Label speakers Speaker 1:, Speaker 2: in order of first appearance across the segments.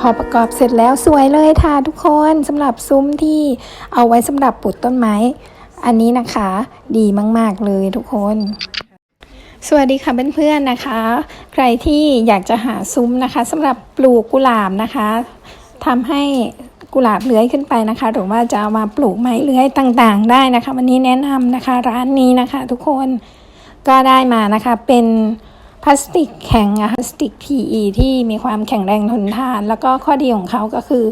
Speaker 1: พอประกอบเสร็จแล้วสวยเลยค่ะทุกคนสำหรับซุ้มที่เอาไว้สำหรับปลูกต้นไม้ อันนี้นะคะดีมาก ๆ เลยทุกคน สวัสดีค่ะเพื่อนๆนะคะ ใครที่อยากจะหาซุ้มนะคะสำหรับปลูกกุหลาบนะคะทำให้กุหลาบเลื้อยขึ้นไปนะคะ หรือว่าจะเอามาปลูกไม้เลื้อยต่างๆ ได้นะคะ วันนี้แนะนำนะคะ ร้านนี้นะคะ ทุกคนก็ได้มานะคะเป็น ลาสติกแข็งอะพลาสติก PE ที่มีความแข็งแรงทนทาน แล้วก็ข้อดีของเขาก็คือ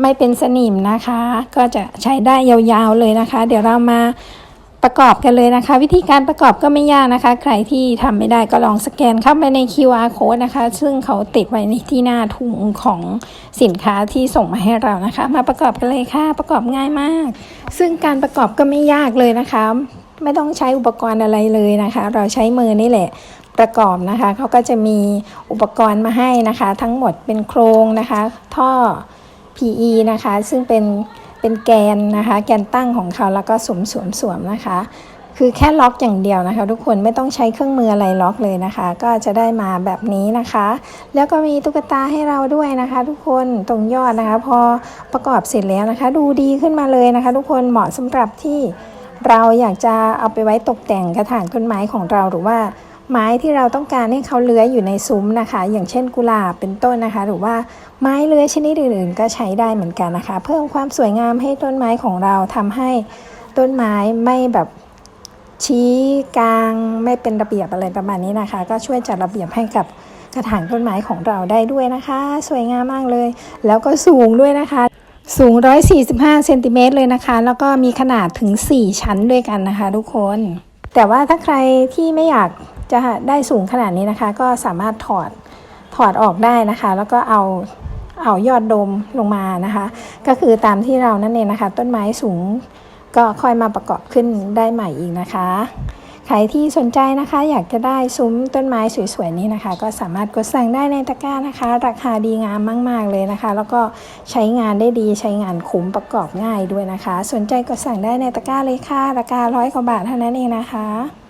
Speaker 1: ไม่เป็นสนิมนะคะ ก็จะใช้ได้ยาวๆเลยนะคะ เดี๋ยวเรามาประกอบกันเลยนะคะ วิธีการประกอบก็ไม่ยากนะคะ ใครที่ทำไม่ได้ก็ลองสแกนเข้าไปใน QR code นะคะ ซึ่งเขาติดไว้ในที่หน้าถุงของสินค้าที่ส่งมาให้เรานะคะ มาประกอบกันเลยค่ะ ประกอบง่ายมาก ซึ่งการประกอบก็ไม่ยากเลยนะคะ ไม่ต้องใช้อุปกรณ์อะไรเลยนะคะ เราใช้มือนี่แหละ ประกอบนะคะเขาก็จะมีอุปกรณ์มาให้นะคะ ทั้งหมดเป็นโครงนะคะ ท่อ PE นะคะ ซึ่งเป็นเป็นแกนนะคะ แกนตั้งของเขาแล้วก็สวมสวมสวมนะคะ คือแค่ล็อกอย่างเดียวนะคะ ทุกคนไม่ต้องใช้เครื่องมืออะไรล็อกเลยนะคะ ก็จะได้มาแบบนี้นะคะ แล้วก็มีตุ๊กตาให้เราด้วยนะคะ ทุกคนตรงยอดนะคะ พอประกอบเสร็จแล้วนะคะ ดูดีขึ้นมาเลยนะคะ ทุกคนเหมาะสำหรับที่เราอยากจะเอาไปไว้ตกแต่งกระถางต้นไม้ของเราหรือว่า ไม้ที่เราต้องการให้เขาเลื้อยอยู่ในซุ้มนะคะ อย่างเช่นกุหลาบเป็นต้นนะคะ หรือว่าไม้เลื้อยชนิดอื่นๆ ก็ใช้ได้เหมือนกันนะคะ เพิ่มความสวยงามให้ต้นไม้ของเราทำให้ต้นไม้ไม่แบบชี้กลางไม่เป็นระเบียบอะไรประมาณนี้นะคะ ก็ช่วยจัดระเบียบให้กับกระถางต้นไม้ของเราได้ด้วยนะคะ สวยงามมากเลย แล้วก็สูงด้วยนะคะ สูง 145เซนติเมตรเลยนะคะ แล้วก็มีขนาดถึง 4 ชั้นด้วยกันนะคะ ทุกคน แต่ว่าถ้าใครที่ไม่อยาก จะได้สูงขนาดนี้นะคะ ก็สามารถถอดถอดออกได้นะคะ แล้วก็เอาเอายอดโดมลงมานะคะ ก็คือตามที่เรานั่นเองนะคะ ต้นไม้สูงก็ค่อยมาประกอบขึ้นได้ใหม่อีกนะคะใครที่สนใจนะคะ อยากจะได้ซุ้มต้นไม้สวยๆนี้นะคะ ก็สามารถกดสั่งได้ในตะกร้านะคะ ราคาดีงามมาก ๆ เลยนะคะ แล้วก็ใช้งานได้ดีใช้งานคุ้มประกอบง่ายด้วยนะคะ สนใจกดสั่งได้ในตะกร้าเลยค่ะราคาร้อยกว่าบาทเท่านั้นเองนะคะ